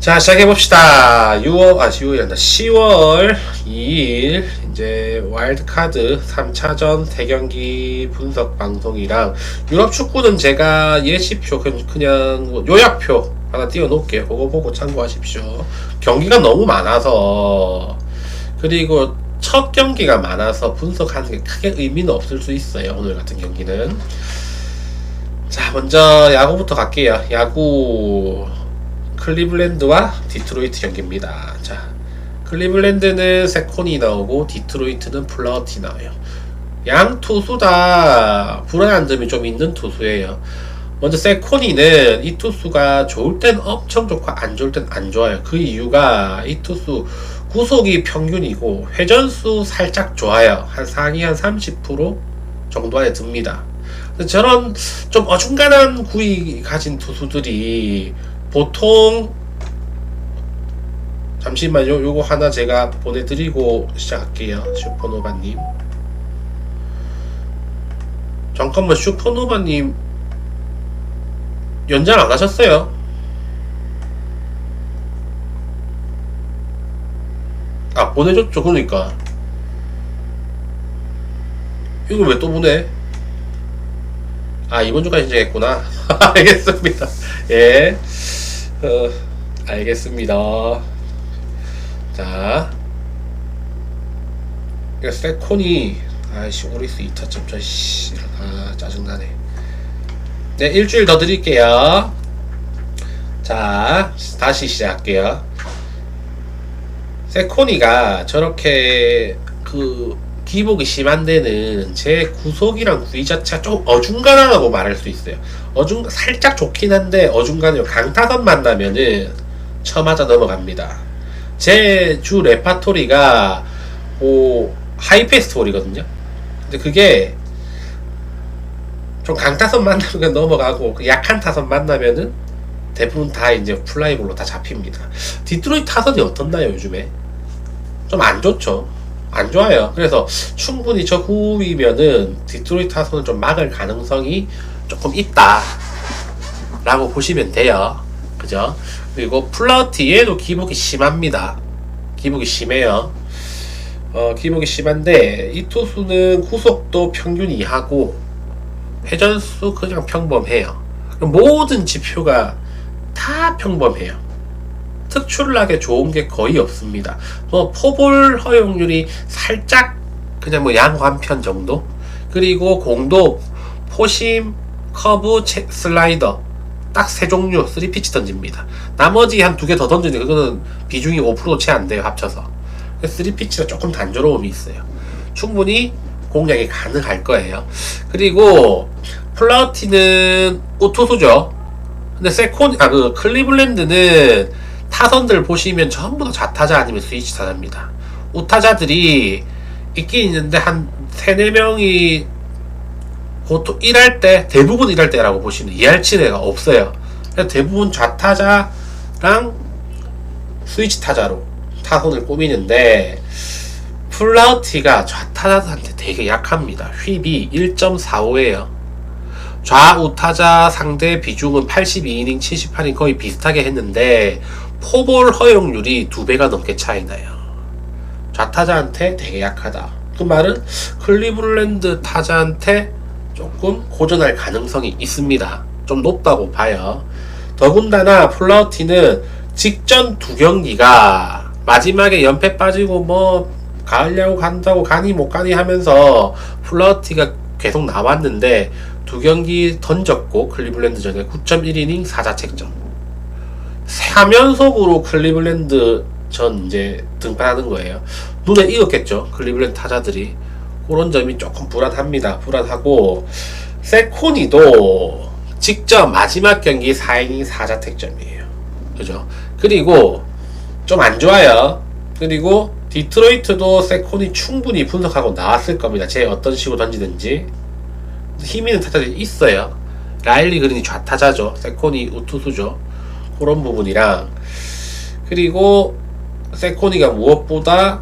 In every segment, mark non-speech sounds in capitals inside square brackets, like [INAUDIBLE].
자, 시작해봅시다. 6월, 아, 6월이 아니라 10월 2일, 이제, 와일드카드 3차전 대경기 분석 방송이랑, 유럽 축구는 제가 예시표, 그냥, 뭐 요약표 하나 띄워놓을게요. 그거 보고 참고하십시오. 경기가 너무 많아서, 그리고 첫 경기가 많아서 분석하는 게 크게 의미는 없을 수 있어요. 오늘 같은 경기는. 자, 먼저 야구부터 갈게요. 야구, 클리블랜드와 디트로이트 경기입니다. 자, 클리블랜드는 세콘이 나오고 디트로이트는 플라워티 나와요. 양 투수 다 불안한 점이 좀 있는 투수예요. 먼저 세코니는 이 투수가 좋을 땐 엄청 좋고 안 좋을 땐 안 좋아요. 그 이유가 이 투수 구속이 평균이고 회전수 살짝 좋아요. 한 상위 한 30% 정도 안에 듭니다. 저런 좀 어중간한 구위 가진 투수들이 보통 잠시만요. 요거 하나 제가 보내드리고 시작할게요. 슈퍼노바님. 잠깐만 슈퍼노바님 연장 안 하셨어요? 아 보내줬죠 그러니까 이걸 왜또 보내? 아 이번 주까지 신청했구나 [LAUGHS] 알겠습니다 예 어, 알겠습니다. 자 이거 세콘이 아이씨 오리스 2타점 저씨 아 짜증나네. 네 일주일 더 드릴게요. 자 다시 시작할게요. 세코니가 저렇게 그 기복이 심한 데는 제 구속이랑 구위 자체가 좀 어중간하다고 말할 수 있어요. 어중 살짝 좋긴 한데 어중간해요. 강타선 만나면은 쳐맞아 넘어갑니다. 제 주 레파토리가 오 하이페스토리거든요. 근데 그게 좀 강타선 만나면 넘어가고 그 약한 타선 만나면은 대부분 다 이제 플라이볼로 다 잡힙니다. 디트로이트 타선이 어떻나요 요즘에? 좀 안 좋죠. 안 좋아요. 그래서 충분히 저 후위면은 디트로이트 타선은 좀 막을 가능성이 조금 있다. 라고 보시면 돼요. 그죠? 그리고 플라우티 얘도 기복이 심합니다. 기복이 심해요. 어, 기복이 심한데 이 투수는 구속도 평균 이하고 회전수 그냥 평범해요. 모든 지표가 다 평범해요. 특출나게 좋은 게 거의 없습니다. 뭐 포볼 허용률이 살짝 그냥 뭐 양호한 정도. 그리고 공도 포심, 커브, 체- 슬라이더 딱 세 종류 3피치 던집니다. 나머지 한 두 개 더 던지는데 그거는 비중이 5%채 안 돼요 합쳐서. 3피치가 조금 단조로움이 있어요. 충분히 공략이 가능할 거예요. 그리고 플라우티는 우투수죠. 근데 세콘 아 그 클리블랜드는 타선들 보시면 전부 다 좌타자 아니면 스위치 타자입니다. 우타자들이 있긴 있는데 한 세네 명이 보통 일할 때 대부분 일할 때라고 보시면 이해할 치가 없어요. 대부분 좌타자랑 스위치 타자로 타선을 꾸미는데 플라우티가 좌타자한테 되게 약합니다. 휘비 1.45예요. 좌우 타자 상대 비중은 82이닝 78인 거의 비슷하게 했는데 포볼 허용률이 두 배가 넘게 차이 나요. 좌타자한테 되게 약하다. 그 말은 클리블랜드 타자한테 조금 고전할 가능성이 있습니다. 좀 높다고 봐요. 더군다나 플라우티는 직전 두 경기가 마지막에 연패 빠지고 뭐 가을 야구 간다고 가니 못 가니 하면서 플라우티가 계속 나왔는데 두 경기 던졌고 클리블랜드전에 9.1이닝 4자책점 3연속으로 클리블랜드 전 이제 등판하는 거예요. 눈에 익었겠죠. 클리블랜드 타자들이. 그런 점이 조금 불안합니다. 불안하고 세코니도 직접 마지막 경기 4이닝 4자택점이에요. 그죠? 그리고 좀 안 좋아요. 그리고 디트로이트도 세콘이 충분히 분석하고 나왔을 겁니다. 제 어떤 식으로 던지는지. 힘 있는 타자들이 있어요. 라일리 그린이 좌타자죠. 세콘이 우투수죠. 그런 부분이랑 그리고 세코니가 무엇보다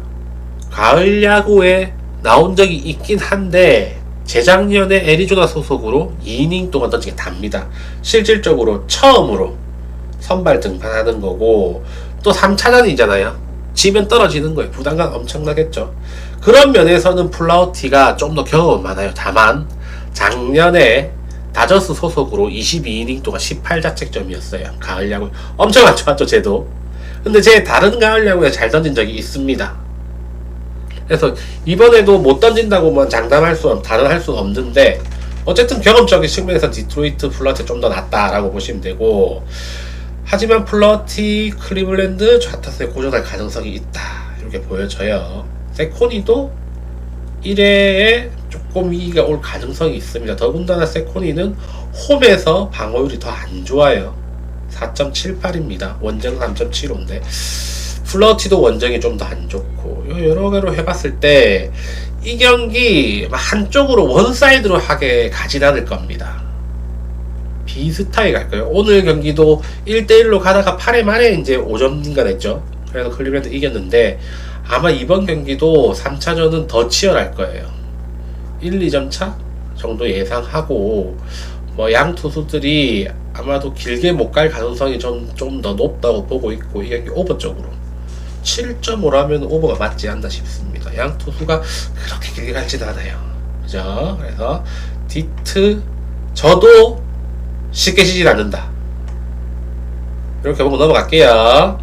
가을 야구에 나온 적이 있긴 한데 재작년에 애리조나 소속으로 2이닝 동안 던지게 답니다. 실질적으로 처음으로 선발 등판하는 거고 또 3차전이잖아요. 지면 떨어지는 거예요. 부담감 엄청나겠죠. 그런 면에서는 플라우티가 좀 더 경험은 많아요. 다만 작년에 다저스 소속으로 22이닝 동안 18자책점이었어요. 가을 야구 엄청 안 좋았죠, 쟤도. 근데 제 다른 가을 야구에 잘 던진 적이 있습니다. 그래서 이번에도 못 던진다고만 장담할 수 없, 단언할 수 없는데 어쨌든 경험적인 측면에서 디트로이트 플러티 좀 더 낫다라고 보시면 되고 하지만 플러티 클리블랜드 좌타수에 고전할 가능성이 있다 이렇게 보여져요. 세코니도 1회에 조금 위기가 올 가능성이 있습니다. 더군다나 세코니는 홈에서 방어율이 더 안 좋아요. 4.78입니다. 원정 3.75인데 플러티도 원정이 좀 더 안 좋고 여러 개로 해봤을 때 이 경기 한쪽으로 원사이드로 하게 가진 않을 겁니다. 비슷하게 갈 거예요. 오늘 경기도 1대1로 가다가 8회 말에 이제 5점인가 냈죠. 그래서 클리브랜드 이겼는데 아마 이번 경기도 3차전은 더 치열할 거예요. 1, 2점 차 정도 예상하고 뭐 양 투수들이 아마도 길게 못 갈 가능성이 좀 좀 더 높다고 보고 있고 이 경기 오버 쪽으로 7.5라면 오버가 맞지 않나 싶습니다. 양 투수가 그렇게 길게 갈지도 않아요. 그죠? 그래서 디트 저도 쉽게 지진 않는다. 이렇게 보고 넘어갈게요.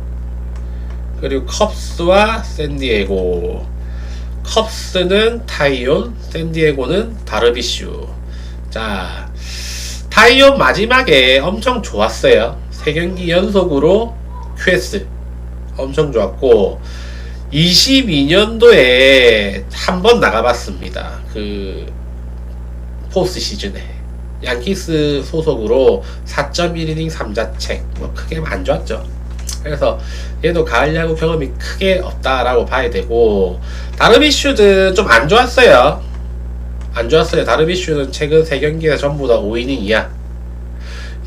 그리고 컵스와 샌디에고. 컵스는 타이온, 샌디에고는 다르비슈. 자, 타이온 마지막에 엄청 좋았어요. 세 경기 연속으로 QS 엄청 좋았고 22년도에 한 번 나가봤습니다. 그 포스트 시즌에 양키스 소속으로 4.1이닝 3자책 뭐 크게 안 좋았죠. 그래서 얘도 가을 야구 경험이 크게 없다라고 봐야 되고 다르비슈는 좀 안 좋았어요. 안 좋았어요. 다르비슈는 최근 3경기에 전부 다 5이닝 이야.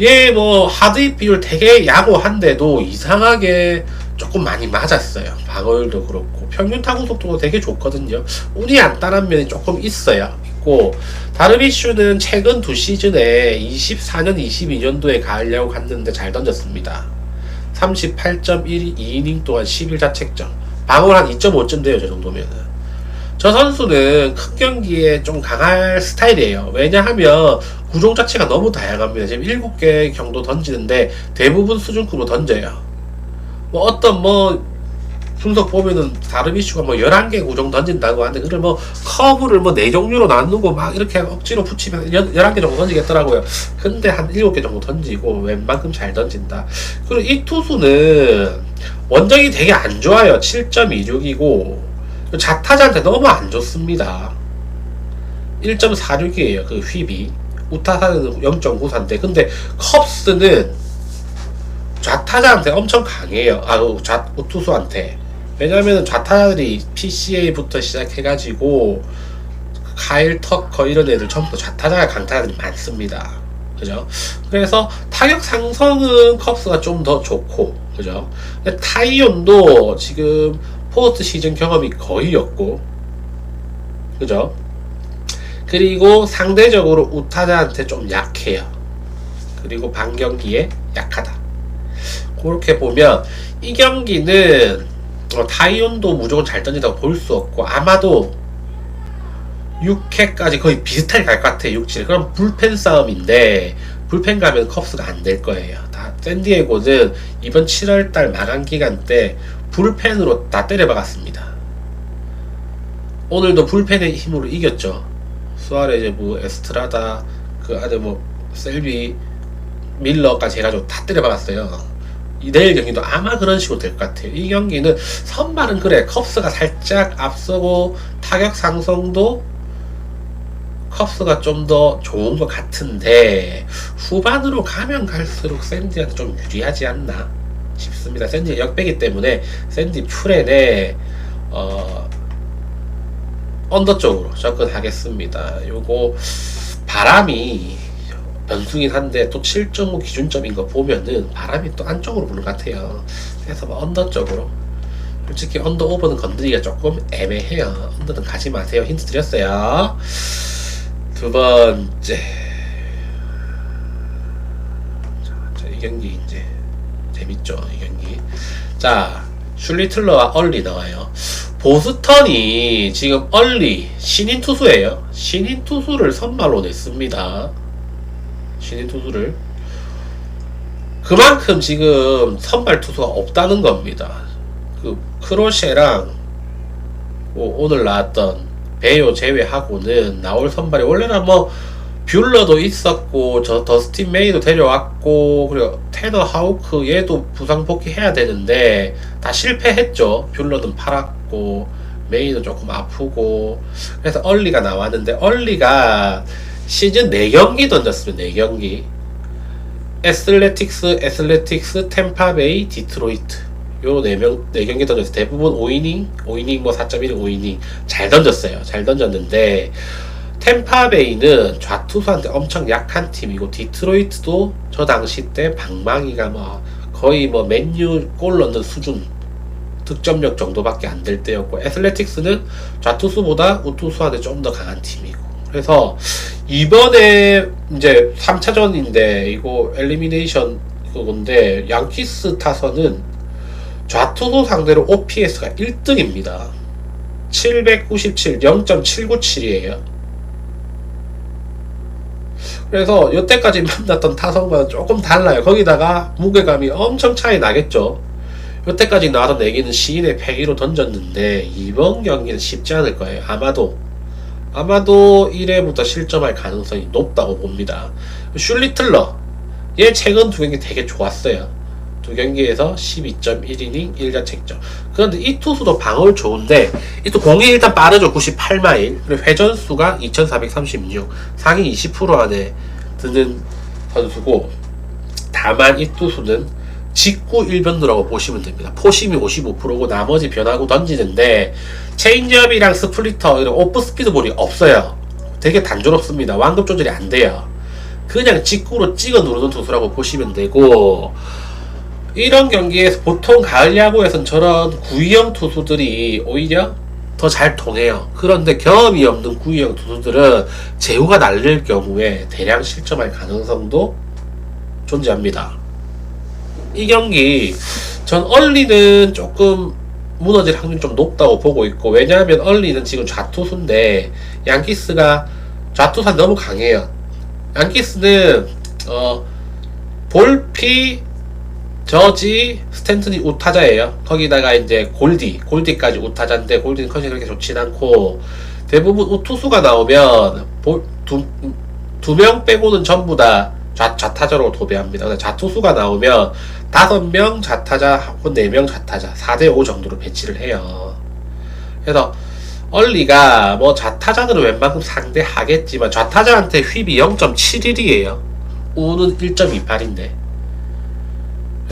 얘뭐 하드입 비율 되게 야구한데도 이상하게 조금 많이 맞았어요. 방어율도 그렇고 평균 타구 속도도 되게 좋거든요. 운이 안 따른 면이 조금 있어요. 있고 다르비슈는 최근 두 시즌에 24년, 22년도에 가을 야구 갔는데 잘 던졌습니다. 38.12이닝 동안 11자책점. 방어를 한 2.5점 돼요, 저 정도면은. 저 선수는 큰 경기에 좀 강할 스타일이에요. 왜냐하면 구종 자체가 너무 다양합니다. 지금 7개 정도 던지는데 대부분 수준급으로 던져요. 뭐 어떤 뭐 분석 보면은 다른 이슈가 뭐 11개 구종 던진다고 하는데 그걸 뭐 커브를 뭐 4종류로 나누고 막 이렇게 억지로 붙이면 11개 정도 던지겠더라고요. 근데 한 7개 정도 던지고 웬만큼 잘 던진다. 그리고 이 투수는 원정이 되게 안 좋아요. 7.26이고 자타자한테 너무 안 좋습니다. 1.46이에요. 그 휘비. 우타사는 0.94인데 근데 컵스는 좌타자한테 엄청 강해요. 아, 그 좌, 우투수한테. 왜냐면 좌타자들이 PCA부터 시작해가지고 카일 터커 이런 애들 전부 좌타자가 강타자들이 많습니다. 그죠? 그래서 타격 상성은 컵스가 좀 더 좋고, 그죠? 타이온도 지금 포스트 시즌 경험이 거의 없고, 그죠? 그리고 상대적으로 우타자한테 좀 약해요. 그리고 반경기에 약하다. 그렇게 보면 이 경기는 어, 타이온도 무조건 잘 던진다고 볼 수 없고 아마도 6회까지 거의 비슷하게 갈 것 같아요. 6, 7. 그럼 불펜 싸움인데 불펜 가면 컵스가 안 될 거예요. 다 샌디에고는 이번 7월달 마감 기간 때 불펜으로 다 때려박았습니다. 오늘도 불펜의 힘으로 이겼죠. 수아레즈, 뭐 에스트라다, 그 안에 뭐 셀비, 밀러까지 해가지고 다 때려박았어요. 이 내일 경기도 아마 그런 식으로 될 것 같아요. 이 경기는 선발은 그래 컵스가 살짝 앞서고 타격 상성도 컵스가 좀 더 좋은 것 같은데 후반으로 가면 갈수록 샌디한테 좀 유리하지 않나 싶습니다. 샌디 역배기 때문에 샌디 풀엔에 어 언더 쪽으로 접근하겠습니다. 요거 바람이 변수긴 한데 또 7.5 기준점인 거 보면은 바람이 또 안쪽으로 부는 것 같아요. 그래서 뭐 언더 쪽으로. 솔직히 언더 오버는 건드리기가 조금 애매해요. 언더는 가지 마세요. 힌트 드렸어요. 두 번째. 자, 자, 이 경기 재밌죠 이 경기. 자 슐리틀러와 얼리 나와요. 보스턴이 지금 얼리 신인 투수예요. 신인 투수를 선발로 냈습니다. 신인 투수를 그만큼 지금 선발 투수가 없다는 겁니다. 그 크로셰랑 뭐 오늘 나왔던 베요 제외하고는 나올 선발이 원래는 뭐 뷰러도 있었고 저 더스틴 메이도 데려왔고 그리고 테너 하우크 얘도 부상 복귀해야 되는데 다 실패했죠. 뷰러는 팔았고 메이도 조금 아프고 그래서 얼리가 나왔는데 얼리가 시즌 4경기 던졌습니다. 4경기 애슬레틱스, 애슬레틱스, 템파베이, 디트로이트 요 4명 4경기 던져서 대부분 5이닝, 5이닝 뭐 4.1, 5이닝 잘 던졌어요. 잘 던졌는데 템파베이는 좌투수한테 엄청 약한 팀이고 디트로이트도 저 당시 때 방망이가 뭐 거의 뭐 맨유 골 넣는 수준 득점력 정도밖에 안 될 때였고 애슬레틱스는 좌투수보다 우투수한테 좀 더 강한 팀이고 그래서 이번에 이제 3차전인데 이거 엘리미네이션 그건데 양키스 타선은 좌투수 상대로 OPS가 1등입니다. 797, 0.797이에요. 그래서 여태까지 만났던 타선과는 조금 달라요. 거기다가 무게감이 엄청 차이 나겠죠. 여태까지 나왔던 얘기는 시인의 패기로 던졌는데 이번 경기는 쉽지 않을 거예요. 아마도 아마도 1회부터 실점할 가능성이 높다고 봅니다. 슐리틀러 얘 최근 두 경기 되게 좋았어요. 두 경기에서 12.1이닝 1자 책점. 그런데 이 투수도 방어를 좋은데 이투 공이 일단 빠르죠. 98마일. 그리고 회전수가 2436. 상위 20% 안에 드는 선수고 다만 이 투수는 직구 1변도라고 보시면 됩니다. 포심이 55%고 나머지 변하고 던지는데 체인지업이랑 스플리터 이런 오프 스피드볼이 없어요. 되게 단조롭습니다. 완급 조절이 안 돼요. 그냥 직구로 찍어 누르는 투수라고 보시면 되고 이런 경기에서 보통 가을 야구에선 저런 구위형 투수들이 오히려 더 잘 통해요. 그런데 경험이 없는 구위형 투수들은 제후가 날릴 경우에 대량 실점할 가능성도 존재합니다. 이 경기 전 얼리는 조금 무너질 확률이 좀 높다고 보고 있고 왜냐하면 얼리는 지금 좌투수인데 양키스가 좌투사 너무 강해요. 양키스는 어 볼피 저지 스탠튼이 우타자예요. 거기다가 이제 골디 골디까지 우타자인데 골디는 컨디션이 그렇게 좋진 않고 대부분 우투수가 나오면 두 두 명 빼고는 전부 다 좌, 좌타자로 도배합니다. 좌투수가 나오면 다섯 명 좌타자 하고 네명 좌타자 4대5 정도로 배치를 해요. 그래서 얼리가 뭐 좌타자들은 웬만큼 상대하겠지만 좌타자한테 휘비 0.71이에요. 우는 1.28인데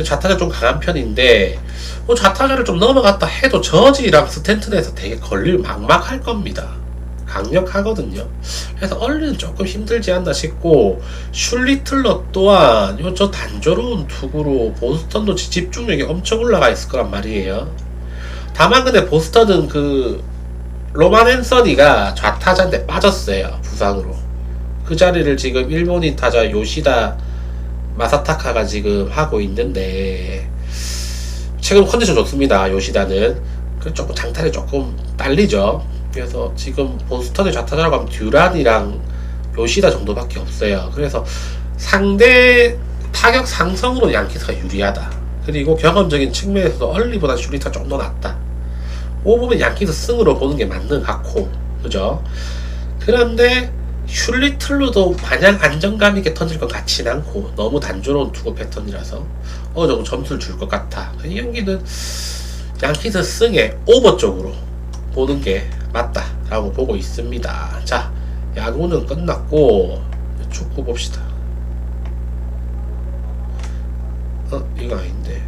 좌타자 좀 강한 편인데 뭐 좌타자를 좀 넘어갔다 해도 저지랑 스탠튼에서 되게 걸릴 막막할 겁니다. 강력하거든요. 그래서 얼리는 조금 힘들지 않나 싶고 슐리틀러 또한 저 단조로운 투구로 보스턴도 집중력이 엄청 올라가 있을 거란 말이에요. 다만 근데 보스턴은 그 로만 앤서니가 좌타자인데 빠졌어요. 부상으로. 그 자리를 지금 일본인 타자 요시다 마사타카가 지금 하고 있는데 최근 컨디션 좋습니다. 요시다는. 그 조금 장타를 조금 딸리죠. 그래서 지금 보스턴의 좌타자라고 하면 듀란이랑 요시다 정도밖에 없어요. 그래서 상대 타격 상성으로 양키스가 유리하다. 그리고 경험적인 측면에서도 얼리보다 슈리타 좀 더 낫다. 오 보면 양키스 승으로 보는 게 맞는 것 같고, 그죠? 그런데 슐리틀로도 마냥 안정감 있게 던질 것 같진 않고 너무 단조로운 투구 패턴이라서 어느 정도 점수를 줄 것 같아. 이 경기는 양키스 승에 오버 쪽으로 보는 게 맞다라고 보고 있습니다. 자, 야구는 끝났고 축구 봅시다. 어, 이거 아닌데.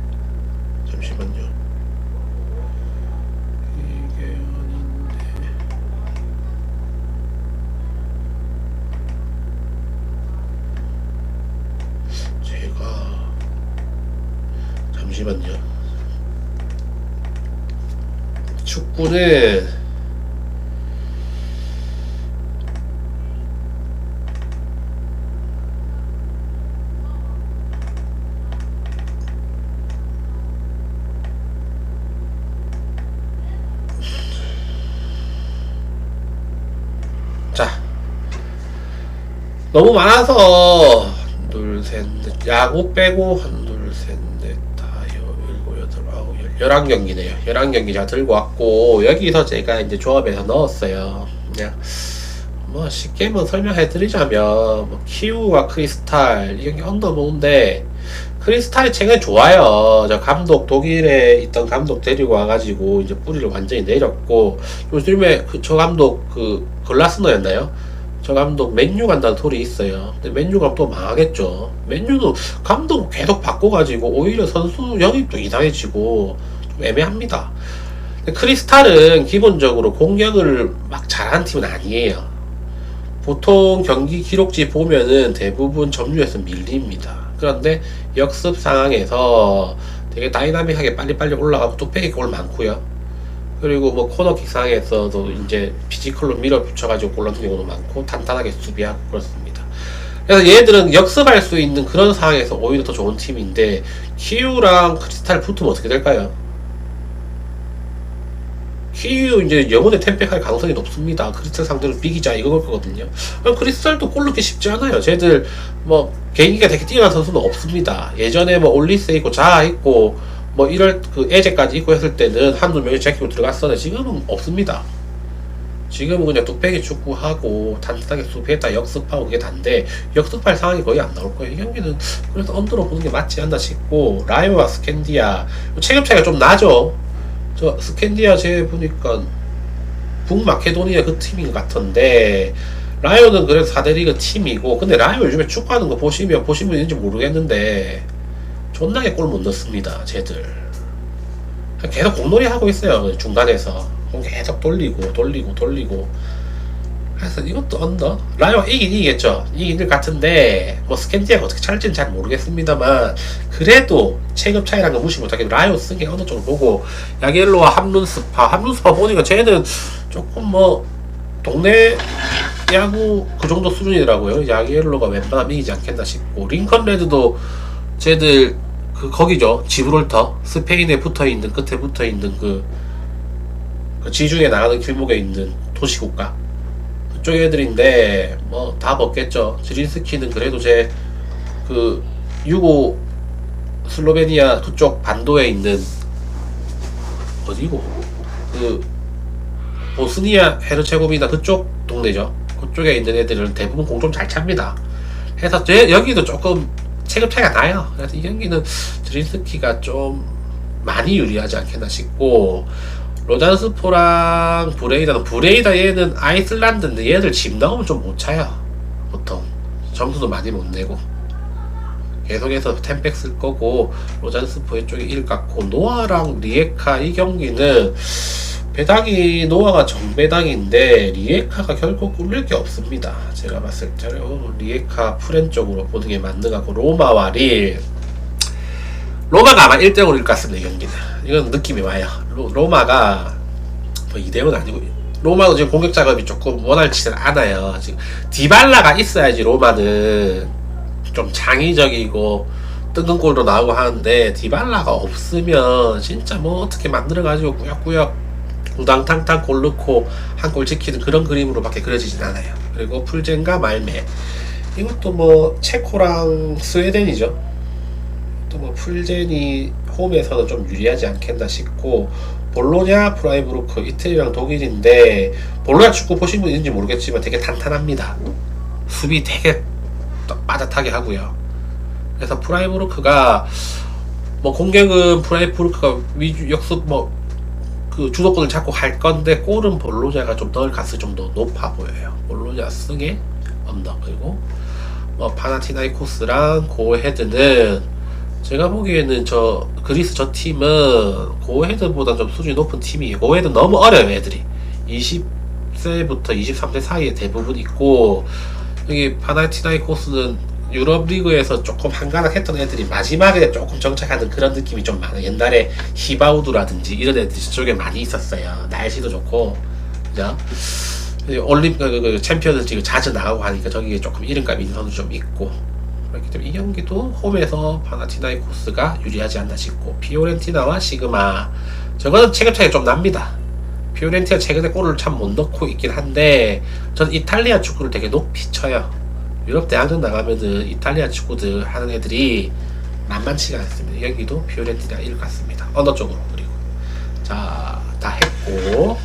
잠시만요. 축구네 자 너무 많아서 둘셋 야구 빼고 한 11경기네요. 11경기 제가 들고 왔고 여기서 제가 이제 조합에서 넣었어요. 그냥 뭐 쉽게 뭐 설명해 드리자면 뭐 키우와 크리스탈 여기 언더보는데 크리스탈이 최근에 좋아요. 저 감독 독일에 있던 감독 데리고 와가지고 이제 뿌리를 완전히 내렸고 요즘에 그 저 감독 그 글라스너였나요? 저 감독 맨유 간다는 소리 있어요. 근데 맨유가 또 망하겠죠. 맨유도 감독 계속 바꿔가지고 오히려 선수 영입도 이상해지고 좀 애매합니다. 크리스탈은 기본적으로 공격을 막 잘하는 팀은 아니에요. 보통 경기 기록지 보면은 대부분 점유에서 밀립니다. 그런데 역습 상황에서 되게 다이나믹하게 빨리빨리 올라가고 뚝배기 골 많고요. 그리고 뭐 코너 킥 상황에서도 이제 피지컬로 밀어 붙여가지고 골 넣는 경우도 많고 탄탄하게 수비하고 그렇습니다. 그래서 얘들은 역습할 수 있는 그런 상황에서 오히려 더 좋은 팀인데 키우랑 크리스탈 붙으면 어떻게 될까요? 키우 이제 영혼의 템백할 가능성이 높습니다. 크리스탈 상대로 비기자 이거 거거든요. 그럼 크리스탈도 골 넣기 쉽지 않아요. 쟤들 뭐 개인기가 되게 뛰어난 선수는 없습니다. 예전에 뭐 올리스 있고 자아 있고 뭐 이럴 그 에제까지 있고 했을 때는 한두 명이 제키고 들어갔었는데 지금은 없습니다. 지금은 그냥 뚝배기 축구하고 단단하게 수비했다 역습하고 그게 단데 역습할 상황이 거의 안 나올 거예요. 이 경기는 그래서 언더로 보는 게 맞지 않나 싶고 라이오와 스캔디아 체급 차이가 좀 나죠. 저 스캔디아 제 보니까 북마케도니아 그 팀인 것 같은데 라이오는 그래도 4대 리그 팀이고 근데 라이오 요즘에 축구하는 거 보시면 분 있는지 모르겠는데 존나게 골 못 넣습니다 쟤들. 계속 공놀이 하고 있어요 중간에서. 공 계속 돌리고 돌리고 돌리고. 그래서 이것도 언더? 라이오 이긴 이기겠죠? 이긴 것 같은데 뭐 스캔디아가 어떻게 찰지는 잘 모르겠습니다만 그래도 체급 차이라는 거 무시 못하게 라이오 쓴게 어느 정도 보고 야겔로와 함룬스파. 함룬스파 보니까 쟤는 조금 뭐 동네 야구 그 정도 수준이더라고요. 야겔로가 웬만하면 이기지 않겠나 싶고. 링컨 레드도 쟤들 그 거기죠 지브롤터 스페인에 붙어 있는 끝에 붙어 있는 그, 그 지중해 나가는 길목에 있는 도시국가 그쪽 애들인데 뭐 다 먹겠죠. 지린스키는 그래도 제 그 유고 슬로베니아 그쪽 반도에 있는 어디고 그 보스니아 헤르체고비나 그쪽 동네죠. 그쪽에 있는 애들은 대부분 공 좀 잘 찹니다. 해서 제 여기도 조금 체급 차이가 나요. 그래서 이 경기는 드린스키가 좀 많이 유리하지 않겠나 싶고 로잔스포랑 브레이다는 브레이다 얘는 아이슬란드인데 얘들 집 나오면 좀 못 차요. 보통. 점수도 많이 못 내고. 계속해서 템백 쓸 거고 로잔스포 이쪽에 1 갖고 노아랑 리에카 이 경기는 배당이 노아가 정배당인데 리에카가 결국 꿀릴 게 없습니다 제가 봤을 때는 리에카 프렌 쪽으로 보는 게 맞는 것 같고 로마와 릴 로마가 아마 1대0으로 일 것 같습니다, 이 경기는. 이건 느낌이 와요. 로, 마가 뭐 2대0은 아니고, 로마도 지금 공격 작업이 조금 원활치는 않아요. 지금, 디발라가 있어야지 로마는 좀 창의적이고, 뜬금 골도 나오고 하는데, 디발라가 없으면, 진짜 뭐 어떻게 만들어가지고 꾸역꾸역, 우당탕탕 골 넣고, 한 골 지키는 그런 그림으로밖에 그려지진 않아요. 그리고 풀젠과 말메. 이것도 뭐, 체코랑 스웨덴이죠. 또 뭐 풀젠이 홈에서는 좀 유리하지 않겠나 싶고 볼로냐 프라이브루크 이태리랑 독일인데 볼로냐 축구 보신 분 있는지 모르겠지만 되게 탄탄합니다 수비 되게 빠듯하게 하고요 그래서 프라이브루크가 뭐 공격은 프라이브루크가 위주 역습 뭐 그 주도권을 잡고 할 건데 골은 볼로냐가 좀덜 갔을 정도 높아 보여요 볼로냐 승에 언더 그리고 뭐 파나티나이코스랑 고헤드는 제가 보기에는 저 그리스 저 팀은 고헤드보다 좀 수준이 높은 팀이에요. 고헤드 너무 어려요 애들이. 20세부터 23세 사이에 대부분 있고 여기 파나티나이코스는 유럽 리그에서 조금 한가닥했던 애들이 마지막에 조금 정착하는 그런 느낌이 좀 많아요. 옛날에 히바우드라든지 이런 애들이 저쪽에 많이 있었어요. 날씨도 좋고 그죠? 올림 그, 그, 그 챔피언스 지금 자주 나가고 하니까 저기 조금 이름값 있는 선수 좀 있고 그렇기 때문에 이 경기도 홈에서 파나티나이코스가 유리하지 않나 싶고 피오렌티나와 시그마 저거는 체급 차이가 좀 납니다. 피오렌티나 최근에 골을 참 못 넣고 있긴 한데 전 이탈리아 축구를 되게 높이 쳐요. 유럽 대항전 나가면은 이탈리아 축구들 하는 애들이 만만치가 않습니다. 여기도 피오렌티나 이를 갔습니다. 언어 쪽으로 그리고 자 다 했고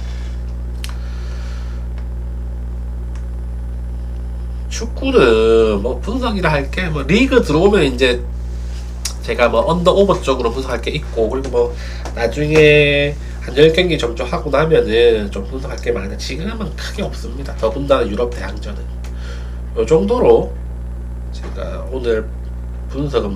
축구는 뭐 분석이라 할 게 뭐 리그 들어오면 이제 제가 뭐 언더 오버 쪽으로 분석할 게 있고 그리고 뭐 나중에 한 10경기 정도 하고 나면은 좀 분석할 게 많은데 지금은 크게 없습니다. 더군다나 유럽 대항전은 요 정도로 제가 오늘 분석은